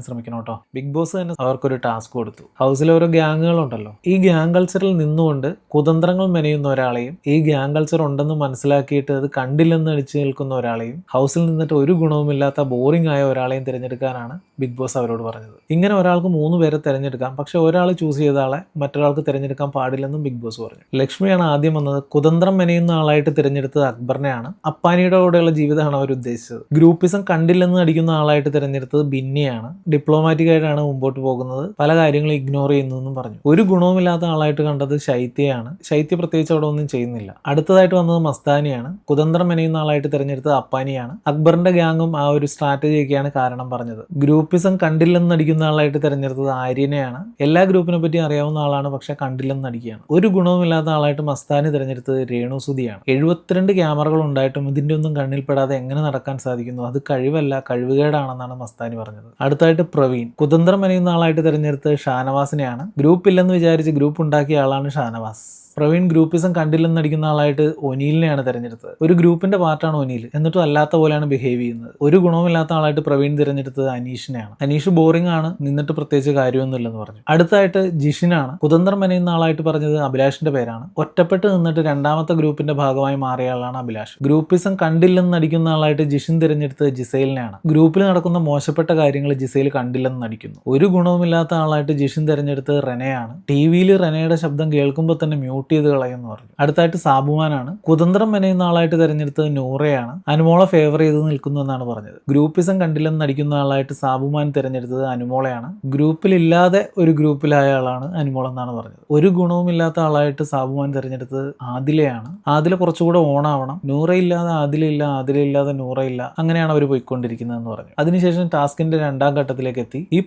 ശ്രമിക്കണം കേട്ടോ big boss തന്നെ അവർക്കൊരു ടാസ്ക് കൊടുത്തു. ഹൗസിൽ ഓരോ ഗ്യാങ്ങുകളുണ്ടല്ലോ ഈ ഗ്യാങ് കൾച്ചറിൽ നിന്നുകൊണ്ട് കുതന്ത്രങ്ങൾ മെനയുന്ന ഒരാളെയും ഈ ഗ്യാങ് കൾച്ചർ ഉണ്ടെന്ന് മനസ്സിലാക്കിയിട്ട് അത് കണ്ടില്ലെന്ന് അടിച്ചു നിൽക്കുന്ന ഒരാളെയും ഹൗസിൽ നിന്നിട്ട് ഒരു ഗുണവുമില്ലാത്ത ബോറിംഗ് ആയ ഒരാളെയും തിരഞ്ഞെടുക്കാനാണ് ബിഗ് ബോസ് അവരോട് പറഞ്ഞത്. ഇങ്ങനെ ഒരാൾക്ക് മൂന്ന് പേരെ തിരഞ്ഞെടുക്കാം. പക്ഷെ ഒരാൾ ചൂസ് ചെയ്ത ആളെ മറ്റൊരാൾക്ക് തിരഞ്ഞെടുക്കാൻ പാടില്ലെന്നും ബിഗ് ബോസ് പറഞ്ഞു. ലക്ഷ്മിയാണ് ആദ്യം വന്നത് കുതന്ത്രം മെനയുന്ന ആളായിട്ട് തിരഞ്ഞെടുത്തത് അക്ബറിനെയാണ്. അപ്പാനിയുടെ കൂടെയുള്ള ജീവിതമാണ് അവർ ഉദ്ദേശിച്ചത്. ഗ്രൂപ്പിസം കണ്ടില്ലെന്ന് അടിക്കുന്ന ആളായിട്ട് തിരഞ്ഞെടുത്തത് ബിന്നിയാണ്. ഡിപ്ലോമാറ്റിക് ആയിട്ടാണ് മുമ്പോട്ട് പോകുന്നത്. പല കാര്യങ്ങളും ഇഗ്നോർ ചെയ്യുന്നു എന്നും പറഞ്ഞു. ഒരു ഗുണവുമില്ലാത്ത ആളായിട്ട് കണ്ടത് ശൈത്യയാണ്. ശൈത്യ പ്രത്യേകിച്ച് അവിടെ ഒന്നും ചെയ്യുന്നില്ല. അടുത്തതായിട്ട് വന്നത് മസ്താനിയാണ്. കുതന്ത്രം മെനയുന്ന ആളായിട്ട് തിരഞ്ഞെടുത്തത് അപ്പാനിയാണ്. അക്ബറിന്റെ ഗ്യാങ്ങും ആ ഒരു സ്ട്രാറ്റജിയൊക്കെയാണ് കാരണം പറഞ്ഞത്. ഗ്രൂപ്പിസം കണ്ടില്ലെന്ന് നടിക്കുന്ന ആളായിട്ട് തിരഞ്ഞെടുത്തത് ആര്യനെയാണ്. എല്ലാ ഗ്രൂപ്പിനെ പറ്റി അറിയാവുന്ന ആളാണ് പക്ഷെ കണ്ടില്ലെന്ന് നടിക്കുകയാണ്. ഒരു ഗുണവുമില്ലാത്ത ആളായിട്ട് മസ്താനി തിരഞ്ഞെടുത്തത് രേണുസുതിയാണ് എഴുപത്തിരണ്ട് ക്യാമറകൾ ഉണ്ടായിട്ടും ഇതിന്റെ ഒന്നും കണ്ണിൽപ്പെടാതെ എങ്ങനെ നടക്കാൻ സാധിക്കുന്നു? അത് കഴിവല്ല കഴിവുകേടാണെന്നാണ് മസ്താനി പറഞ്ഞത്. അടുത്തായിട്ട് പ്രവീൺ. കുതന്ത്രം മെനയുന്ന ആളായിട്ട് തിരഞ്ഞെടുത്തത് ഷാനവാസിനെയാണ്. ഗ്രൂപ്പ് ഇല്ലെന്ന് വിചാരിച്ച് ഗ്രൂപ്പ് ഉണ്ടാക്കിയ ആളാണ് ഷാനവാസ്. പ്രവീൺ ഗ്രൂപ്പിസം കണ്ടില്ലെന്ന് അടിക്കുന്ന ആളായിട്ട് ഒനീലിനെയാണ് തിരഞ്ഞെടുത്തത്. ഒരു ഗ്രൂപ്പിന്റെ പാർട്ടാണ് ഒനീൽ. എന്നിട്ടും അല്ലാത്ത പോലെയാണ് ബിഹേവ് ചെയ്യുന്നത്. ഒരു ഗുണവുമില്ലാത്ത ആളായിട്ട് പ്രവീൺ തിരഞ്ഞെടുത്തത് അനീഷിനെയാണ്. അനീഷ് ബോറിംഗ് ആണ് നിന്നിട്ട് പ്രത്യേകിച്ച് കാര്യമൊന്നുമില്ലെന്ന് പറഞ്ഞു. അടുത്തായിട്ട് ജിഷിനാണ്. കുതന്ത്രം മെനയുന്ന ആളായിട്ട് പറഞ്ഞത് അഭിലാഷിന്റെ പേരാണ്. ഒറ്റപ്പെട്ട് നിന്നിട്ട് രണ്ടാമത്തെ ഗ്രൂപ്പിന്റെ ഭാഗമായി മാറിയ ആളാണ് അഭിലാഷ്. ഗ്രൂപ്പിസം കണ്ടില്ലെന്ന് നടിക്കുന്ന ആളായിട്ട് ജിഷിൻ തിരഞ്ഞെടുത്തത് ജിസൈലിനെയാണ്. ഗ്രൂപ്പിൽ നടക്കുന്ന മോശപ്പെട്ട കാര്യങ്ങൾ ജിസൈൽ കണ്ടില്ലെന്ന് നടിക്കുന്നു ഒരു ഗുണവുമില്ലാത്ത ആളായിട്ട് ജിഷിൻ തിരഞ്ഞെടുത്തത് റെനയാണ്. ടി വിയിൽ റെനയുടെ ശബ്ദം കേൾക്കുമ്പോൾ തന്നെ മ്യൂട്ട് ചെയ്ത് കളയുമെന്ന് പറഞ്ഞു. അടുത്തായിട്ട് സാബുമാനാണ് കുതന്ത്രം മെനയുന്ന ആളായിട്ട് തിരഞ്ഞെടുത്തത് നൂറയാണ്. അനുമോളെ ഫേവർ ചെയ്ത് നിൽക്കുന്നു എന്നാണ് പറഞ്ഞത്. ഗ്രൂപ്പിസം കണ്ടില്ലെന്ന് നടിക്കുന്ന ആളായിട്ട് സാബുമാൻ തിരഞ്ഞെടുത്തത് ഗ്രൂപ്പിൽ ഗ്രൂപ്പിലില്ലാതെ ഒരു ഗ്രൂപ്പിലായ ആളാണ് അനുമോൾ എന്നാണ് പറഞ്ഞത്. ഒരു ഗുണവുമില്ലാത്ത ആളായിട്ട് സാബുമാൻ തിരഞ്ഞെടുത്തത് ആദിലയാണ്. ആദില കുറച്ചുകൂടെ ഓണാവണം. നൂറയില്ലാതെ ആദിലയില്ല ആദിലയില്ലാതെ നൂറയില്ല അങ്ങനെയാണ് അവർ പോയിക്കൊണ്ടിരിക്കുന്നതെന്ന് പറഞ്ഞു. അതിനുശേഷം ടാസ്കിന്റെ രണ്ടാം ഘട്ടത്തിലേക്ക് എത്തി. ഈ